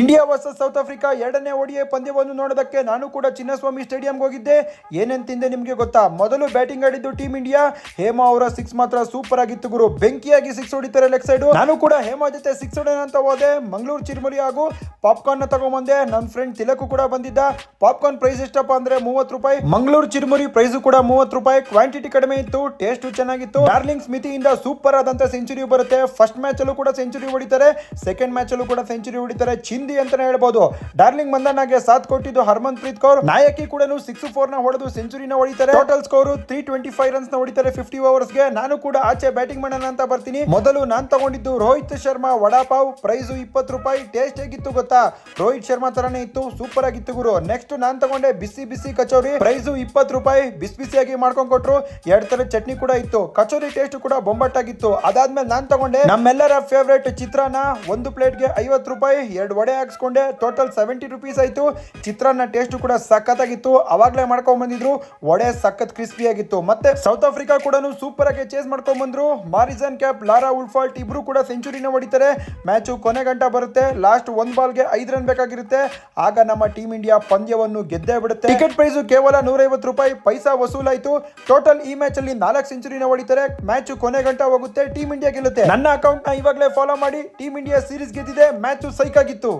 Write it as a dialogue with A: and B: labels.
A: India versus south Africa ಎರಡನೇ ಒಡಿಯ ಪಂದ್ಯವನ್ನು ನೋಡೋದಕ್ಕೆ ನಾನು ಕೂಡ ಚಿನ್ನಸ್ವಾಮಿ ಸ್ಟೇಡಿಯಂಗೆ ಹೋಗಿದ್ದೆ. ಏನೇನ್ ತಿಂದೆ ನಿಮಗೆ ಗೊತ್ತಾ? ಮೊದಲು ಬ್ಯಾಟಿಂಗ್ ಆಡಿದ್ದು ಟೀಮ್ ಇಂಡಿಯಾ. ಹೇಮಾ ಅವರ ಸಿಕ್ಸ್ ಮಾತ್ರ ಸೂಪರ್ ಆಗಿತ್ತು ಗುರು. ಬೆಂಕಿಯಾಗಿ ಸಿಕ್ಸ್ ಹೊಡಿತಾರೆ ಲೆಗ್ ಸೈಡ್. ನಾನು ಕೂಡ ಹೇಮಾ ಜೊತೆ ಸಿಕ್ಸ್ ಹೊಡೆನ ಅಂತ ಹೋದೆ. ಮಂಗಳೂರು ಚಿರುಮುರಿ ಹಾಗೂ ಪಾಪ್ಕಾರ್ನ್ನ ತಗೊಂಬಂದೆ. ನನ್ನ ಫ್ರೆಂಡ್ ತಿಲಕು ಕೂಡ ಬಂದಿದ್ದ. ಪಾಪ್ಕಾರ್ನ್ ಪ್ರೈಸ್ ಎಷ್ಟಪ್ಪ ಅಂದ್ರೆ ಮೂವತ್ತು ರೂಪಾಯಿ. ಮಂಗಳೂರು ಚಿರುಮುರಿ ಪ್ರೈಸ್ ಕೂಡ ಮೂವತ್ತು ರೂಪಾಯಿ. ಕ್ವಾಂಟಿಟಿ ಕಡಿಮೆ ಇತ್ತು ಟೇಸ್ಟ್ ಚೆನ್ನಾಗಿತ್ತು. ಡಾರ್ಲಿಂಗ್ ಸ್ಮಿತಿಯಿಂದ ಸೂಪರ್ ಆದಂತ ಸೆಂಚುರಿ ಬರುತ್ತೆ. ಫಸ್ಟ್ ಮ್ಯಾಚ್ ಅಲ್ಲೂ ಕೂಡ ಸೆಂಚುರಿ ಹೊಡಿತಾರೆ. ಸೆಕೆಂಡ್ ಮ್ಯಾಚ್ ಅಲ್ಲೂ ಕೂಡ ಸೆಂಚುರಿ ಹೊಡಿತಾರೆ. ಚಿಂದಿ ಅಂತಾನೆ ಹೇಳ್ಬೋದು. ಡಾರ್ಲಿಂಗ್ ಮಂದನಾಗೆ ಸಾಥ್ ಕೊಟ್ಟಿದ್ದು ಹರ್ಮನ್ ಪ್ರೀತ್ ಕೌರ್. ನಾಯಕಿ ಕೂಡ ಸಿಕ್ಸ್ ಫೋರ್ನ ಹೊಡೆದು ಸೆಂಚುರಿನ ಹೊಡಿತಾರೆ. Total score three twenty five ರನ್ಸ್ನ ಹೊಡಿತಾರೆ ಫಿಫ್ಟಿ ಓವರ್ಸ್ಗೆ ನಾನು ಕೂಡ ಆಚೆ ಬ್ಯಾಟಿಂಗ್ ಮಾಡೋಣ ಅಂತ ಬರ್ತೀನಿ. ಮೊದಲು ನಾನ್ ತಗೊಂಡಿದ್ದು ರೋಹಿತ್ ಶರ್ಮಾ ವಡಾಪಾವ್. ಪ್ರೈಸ್ ಇಪ್ಪತ್ತು ರೂಪಾಯಿ. ಟೇಸ್ಟ್ ಹೇಗಿತ್ತು ಗೊತ್ತಾ? ರೋಹಿತ್ ಶರ್ಮಾ ತರನೇ ಇತ್ತು. ಸೂಪರ್ ಆಗಿತ್ತು ಗುರು. ನೆಕ್ಸ್ಟ್ ನಾನ್ ತಗೊಂಡೆ ಬಿಸಿ ಬಿಸಿ ಕಚೋರಿ. ಪ್ರೈಸ್ ಇಪ್ಪತ್ತು ರೂಪಾಯಿ. ಬಿಸಿ ಬಿಸಿಯಾಗಿ ಮಾಡ್ಕೊಂಡ್ ಕೊಟ್ರು. ಎರಡ್ ತರ ಚಟ್ನಿ ಕೂಡ ಇತ್ತು. ಕಚೋರಿ ಟೇಸ್ಟ್ ಕೂಡ ಬೊಂಬಟ್ಟಾಗಿತ್ತು. ಅದಾದ್ಮೇಲೆ ನಾನ್ ತಗೊಂಡೆ ನಮ್ಮೆಲ್ಲರ ಫೇವ್ರೇಟ್ ಚಿತ್ರಾನ್ನ. ಒಂದು ಪ್ಲೇಟ್ಗೆ ಐವತ್ತು ರೂಪಾಯಿ. ಎರಡು ವಡೆ ಹಾಕ್ಸ್ಕೊಂಡೆ ಟೋಟಲ್ ಸೆವೆಂಟಿ ರುಪೀಸ್ ಆಯಿತು. ಚಿತ್ರಾನ್ನ ಟೇಸ್ಟ್ ಕೂಡ ಸಖತ್ತಾಗಿತ್ತು. ಅವಾಗ್ಲೇ ಮಾಡ್ಕೊಂಡ್ಬಂದಿದ್ರು ವಡೆ ಸಖತ್ ಕ್ರಿಸ್ಪಿ ಆಗಿತ್ತು. ಮತ್ತೆ ಸೌತ್ ಆಫ್ರಿಕಾ ಕೂಡ ಸೂಪರ್ ಆಗಿ ಚೇಸ್ ಮಾಡ್ಕೊಂಡ್ಬಂದ್ರು ಮಾರಿಸನ್ ಕ್ಯಾಪ್ ಲಾರಾ ಉಲ್ಫಾಲ್ಟ್ ಇಬ್ರು ಕೂಡ ಸೆಂಚುರಿನ ಹೊಡಿತಾರೆ. ಮ್ಯಾಚು ಕೊನೆ ಗಂಟ ಬರುತ್ತೆ. ಲಾಸ್ಟ್ ಒಂದ್ ಬಾಲ್ಗೆ ಐದು ರನ್ ಬೇಕಾಗಿರುತ್ತೆ. ಆಗ ನಮ್ಮ ಟೀಮ್ ಇಂಡಿಯಾ ಪಂದ್ಯವನ್ನು ಗೆದ್ದೇ ಬಿಡುತ್ತೆ. ಟಿಕೆಟ್ ಪ್ರೈಸ್ ಕೇವಲ ನೂರೈವತ್ತು ರೂಪಾಯಿ. ಪೈಸಾ ವಸೂಲಾಯಿತು. ಟೋಟಲ್ ಈ ಮ್ಯಾಚ್ ಅಲ್ಲಿ ನಾಲ್ಕು ಸೆಂಚುರಿನ ಹೊಡಿತಾರೆ. ಮ್ಯಾಚ್ ಕೊನೆ ಗಂಟ ಹೋಗುತ್ತೆ. ಟೀಮ್ ಇಂಡಿಯಾ ಗೆಲ್ಲುತ್ತೆ. ನನ್ನ ಅಕೌಂಟ್ನ ಇವಾಗಲೇ ಫಾಲೋ ಮಾಡಿ. ಟೀಮ್ ಇಂಡಿಯಾ ಸೀರೀಸ್ ಗೆದ್ದಿದೆ. ಮ್ಯಾಚ್ ಸೈಕ್ ಆಗಿತ್ತು.